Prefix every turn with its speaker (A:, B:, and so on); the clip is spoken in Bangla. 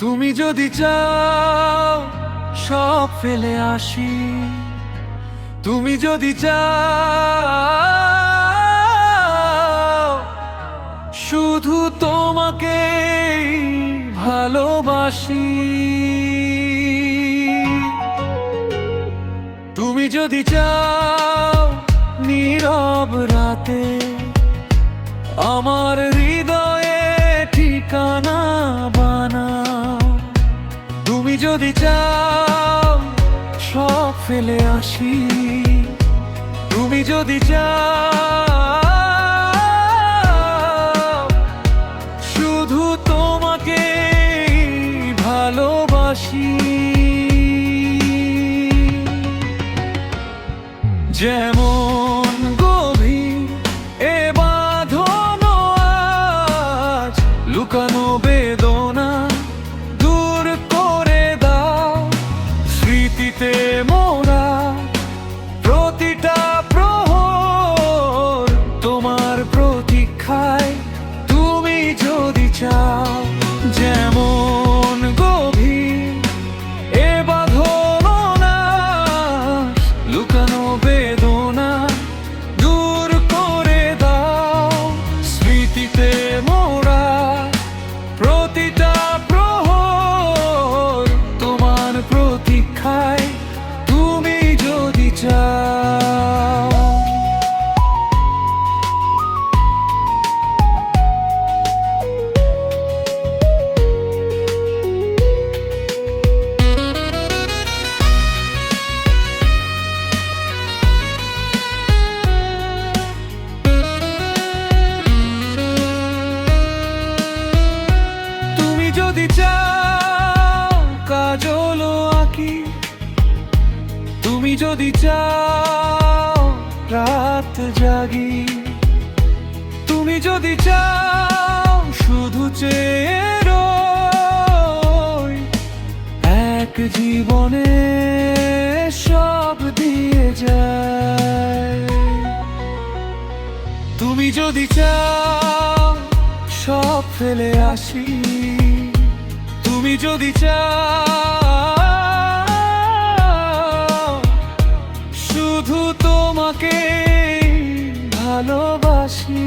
A: তুমি যদি চাও, সব ফেলে আসি। তুমি যদি চাও, শুধু তোমাকে ভালোবাসি। তুমি যদি চাও, নীরব রাতে, আমার হৃদয়ে ঠিকানা ফেলে আসি। তুমি যদি যাও শুধু তোমাকে ভালোবাসি। যেমন যেমন গভীর এ বাঁধনো না লুকানো বেদনা, দূর করে দাও স্মৃতিতে মোরা। প্রতিটা প্রহর তোমার প্রতীক্ষায় তুমি যদি চাও। যদি চাও কাজল আঁকি, তুমি যদি চাও রাত জাগি, তুমি যদি চাও শুধু চেয়ে এক জীবনে সব দিয়ে যায়। তুমি যদি চাও সব ফেলে আসি তুমি যদি চাও শুধু তোমাকে ভালোবাসি।